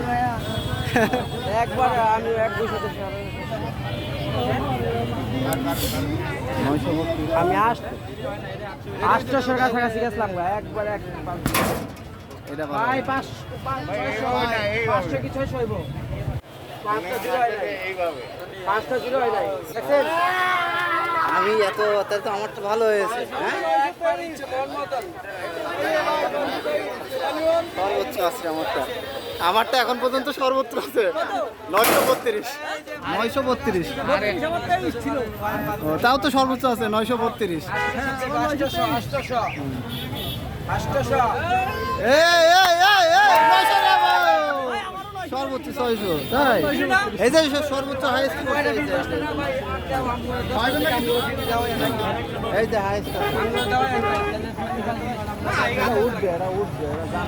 ভাইয়া। একবার আমি এক দুশো আমি আস আটশোশোর কাছাকাছি গেছিলাম গো, একবার এক এটা ভাই পাঁচ পাঁচশো কি ছয়শো হইব? হয় হয় আমি এত তাহলে তো আমারটা ভালো হয়েছে হ্যাঁ? সর্বোচ্চ আছে আমারটা। আমারটা এখন পর্যন্ত সর্বোচ্চ আছে। নয়শো বত্রিশ। নয়শো বত্রিশ। তাও তো সর্বোচ্চ আছে, নয়শো বত্রিশ। সর্বোচ্চ তাই? উঠবে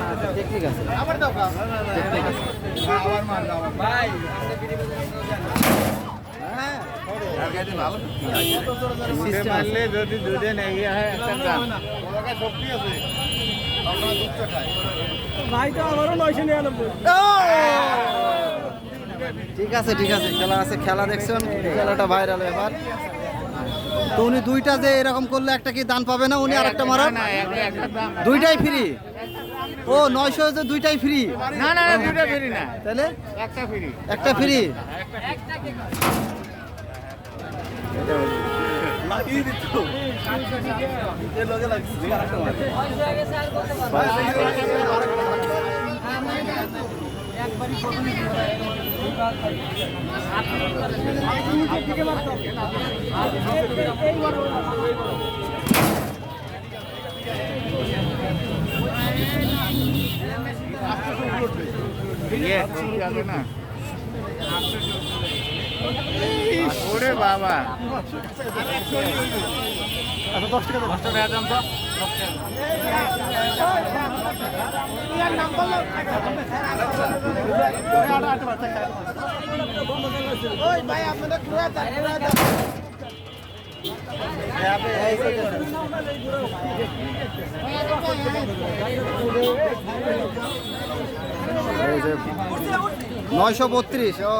আছে আছে আছে আছে। যদি দুধে নেই হয় একটা দাম ভাই তো আমারও নয়শো নিরানব্বই ঠিক আছে ঠিক আছে, খেলা আছে, খেলা দেখছেন, খেলাটা ভাইরাল এবার তো উনি দুইটা যে এরকম করলে একটা কি দান পাবে না? উনি আর একটা মারান দুইটাই ফ্রি? ও নয়শো যে দুইটাই ফ্রি? না না না দুটো ফ্রি না। তাহলে? একটা ফ্রি। একটা ফ্রি? ইয়ে ঠিক আছে না ওরে বাবা দশ টাকা। দাম তো নয়শো বত্রিশ ও।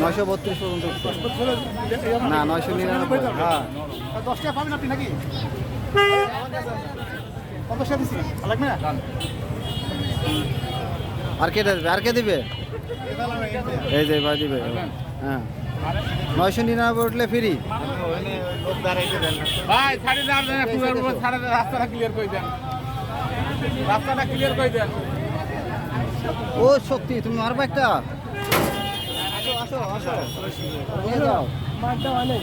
নয়শো বত্রিশ পর্যন্ত না নয়শো নিরানব্বই। হ্যাঁ। দশ টাকা পাবেন আপনি নাকি? পঞ্চাশ টাকা দিচ্ছি লাগবে না? আর কে আর কে দিবে? এই যে ভাই দিবে। হ্যাঁ। নয়শো নিরানব্বই উঠলে ফ্রি ভাই ছাড়ে দেন ছাড়ে রাস্তাটা ক্লিয়ার করে দেন। রাস্তাটা ক্লিয়ার করে দেন। ও শক্তি তুমি মারবা একটা? যাও। মারটা অনেক